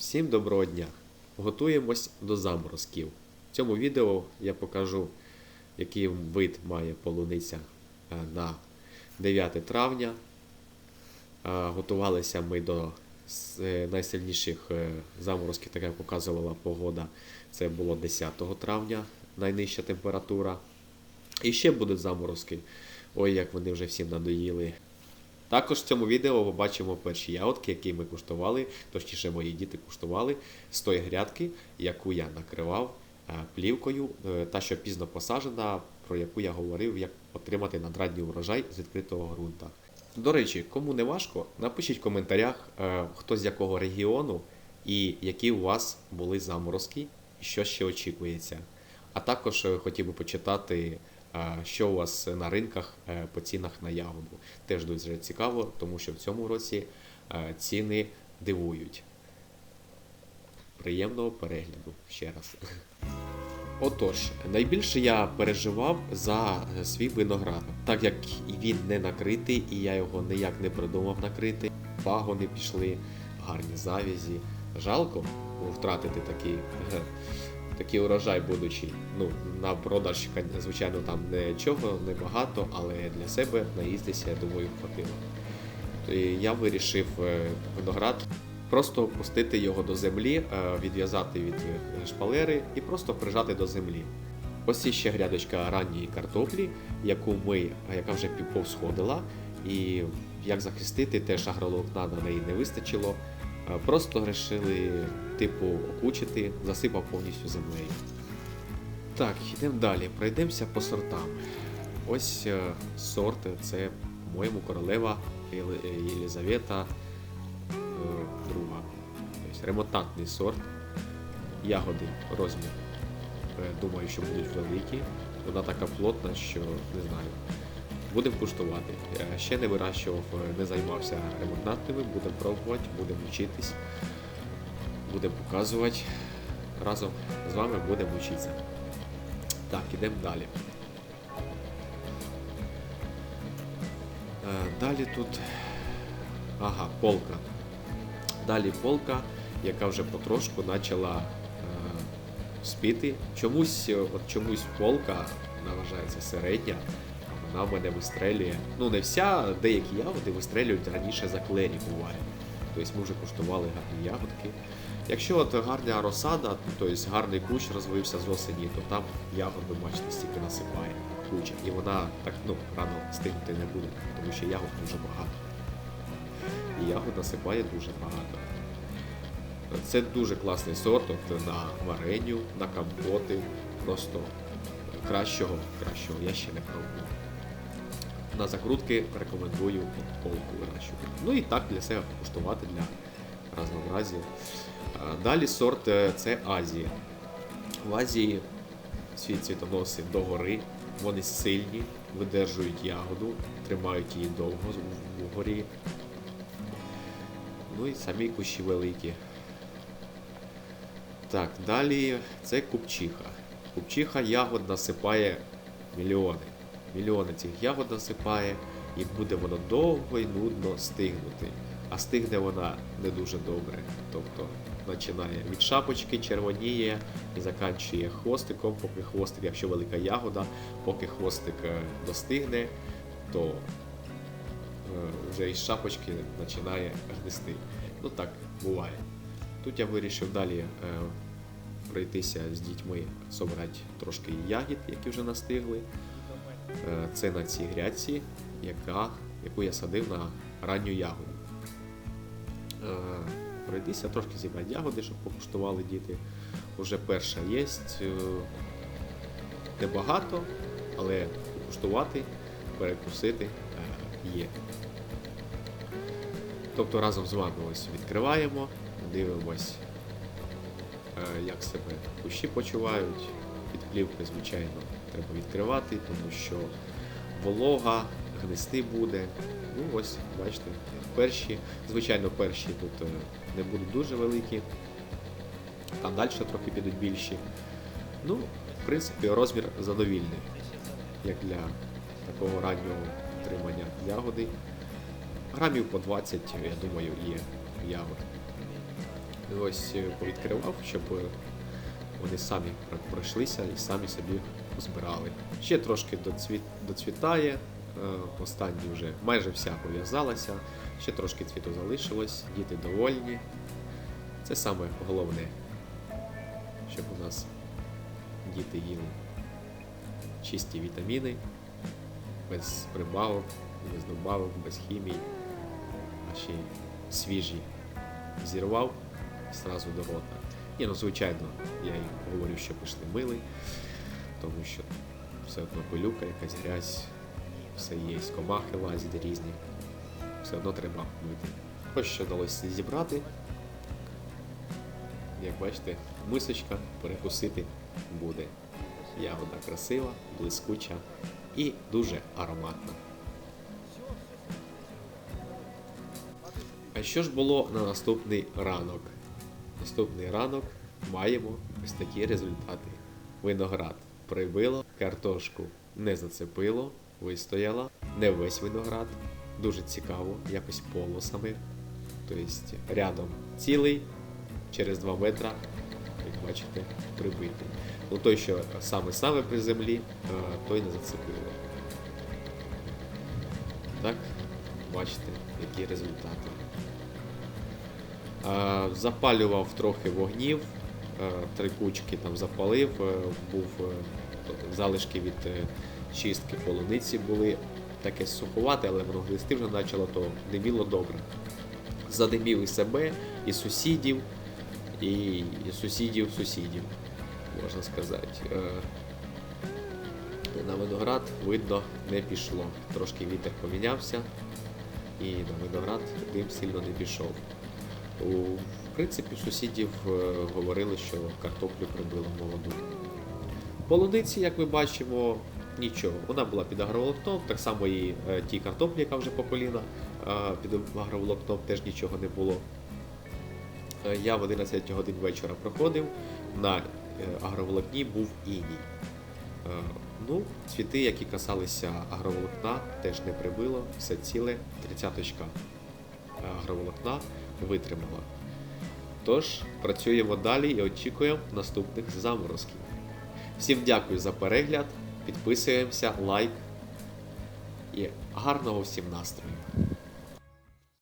Всім доброго дня! Готуємось до заморозків. В цьому відео я покажу, який вид має полуниця е, на 9 травня. Е, Готувалися ми до е, найсильніших заморозків, так як показувала погода. Це було 10 травня, найнижча температура. І ще будуть заморозки. Ой, як вони вже всім надоїли. Також в цьому відео ми бачимо перші ягодки, які ми куштували, точніше мої діти куштували з тої грядки, яку я накривав е, плівкою, е, та що пізно посаджена, про яку я говорив, як отримати надрадній урожай з відкритого ґрунта. До речі, кому не важко, напишіть в коментарях, е, хто з якого регіону і які у вас були заморозки, і що ще очікується. А також хотів би почитати, що у вас на ринках е, по цінах на ягоду. Теж дуже цікаво, тому що в цьому році е, ціни дивують. Приємного перегляду ще раз. Отож, найбільше я переживав за е, свій виноград, так як він не накритий, і я його ніяк не придумав накрити. Пагони пішли, гарні завязі. Жалко втратити такий, е, такий урожай, будучи. Ну, на продаж, звичайно, там нічого, небагато, але для себе наїздитися, я думаю, хватило. Я вирішив е, виноград просто опустити його до землі, е, відв'язати від е, шпалери і просто прижати до землі. Ось ще грядочка ранньої картоплі, яку ми, яка вже повсходила, і як захистити, теж агролокна на неї не вистачило. Е, Просто вирішили, типу, окучити, засипав повністю землею. Так, йдемо далі. Пройдемося по сортам. Ось е, сорт це, по-моєму, королева Єли- Єлизавета е, друга. Тобто ремонтантний сорт. Ягоди розмір. е, Думаю, що будуть великі. Вона така плотна, що не знаю. Будемо куштувати. Е, Ще не вирощував, е, не займався ремонтантними, будемо пробувати, будемо вчитись, будемо показувати. Разом з вами будемо вчитися. Так, ідемо далі. Е, Далі тут. Ага, полка. Далі полка, яка вже потрошку почала спіти. Чомусь, от чомусь полка вона вважається середня, вона мене вистрелює. Ну, не вся, деякі ягоди вистрелюють раніше за клері буває. Тобто ми вже куштували гарні ягодки. Якщо от гарна розсада, тобто гарний кущ розвився з осені, то там ягод, ви бачите, стільки насипає куча. І вона так ну, рано стигнути не буде, тому що ягод дуже багато. І ягод насипає дуже багато. Це дуже класний сорт от на вареню, на компоти. Просто кращого, кращого я ще не пробував. На закрутки рекомендую от полку вирощувати. Ну і так для себе куштувати для разнообразія. Далі сорт е, це Азія. В Азії свій цвітоноси догори, вони сильні, видержують ягоду, тримають її довго вгорі. Ну і самі кущі великі. Так, далі це купчиха. Купчиха ягод насипає мільйони. Мільйони цих ягод насипає, і буде воно довго і нудно стигнути. А стигне вона не дуже добре. Тобто починає від шапочки, червоніє і заканчує хвостиком, поки хвостик, якщо велика ягода, поки хвостик е, достигне, то е, вже із шапочки починає гнисти. Ну так буває. Тут я вирішив далі е, пройтися з дітьми, собрати трошки ягід, які вже настигли. Е, це на цій грядці, яка, яку я садив на ранню ягоду. Е, пройтися, трошки зібрати ягоди, щоб покуштували діти. Уже перша є. Небагато, але покуштувати, перекусити е, є. Тобто разом з вами ось відкриваємо, дивимось, е, як себе кущі почувають. Під плівкою, звичайно, треба відкривати, тому що волога, гнисти буде. Ну ось, бачите, перші, звичайно, перші тут е, не будуть дуже великі, там далі трохи підуть більші. Ну, в принципі, розмір задовільний, як для такого раннього отримання ягоди. Грамів по 20, я думаю, є ягод. ось е, повідкривав, щоб вони самі пройшлися і самі собі збирали. Ще трошки доцвіт, доцвітає. е, Останні вже майже вся пов'язалася. Ще трошки цвіту залишилось, діти довольні. Це саме головне, щоб у нас діти їли чисті вітаміни, без прибавок, без добавок, без хімії, а ще свіжі. Зірвав зразу до рота. Ні, ну звичайно, я їм говорю, що пішли мили, тому що все одно пилюка, якась грязь, все є, комахи лазять різні. Все одно треба мити. Ось що вдалося зібрати. Як бачите, мисочка перекусити буде. Ягода красива, блискуча і дуже ароматна. А що ж було на наступний ранок? Наступний ранок маємо ось такі результати. Виноград прибило, картошку не зацепило, вистояла, не весь виноград. Дуже цікаво, якось полосами. Тобто рядом цілий, через 2 метра, як бачите, прибитий. Ну той, що саме-саме при землі, е, той не зацепило. Так, бачите, які результати. Е, Запалював трохи вогнів, е, три кучки там запалив, е, був залишки від чистки полуниці були таке суховате, але воно глисти вже почало, то диміло добре. Задимів і себе, і сусідів, і, і сусідів сусідів, можна сказати. На виноград видно не пішло. Трошки вітер помінявся, і на виноград дим сильно не пішов. В принципі, сусідів е, говорили, що картоплю прибило молоду. Полуниці, як ми бачимо, нічого. Вона була під агроволокном, так само і е, ті картоплі, яка вже по коліна, е, під агроволокном теж нічого не було. Я в 11 годин вечора проходив, на агроволокні був іній. Ну, цвіти, які касалися агроволокна, теж не прибило, все ціле, тридцяточка агроволокна витримала. Тож, працюємо далі і очікуємо наступних заморозків. Всім дякую за перегляд, підписуємося, лайк і гарного всім настрою!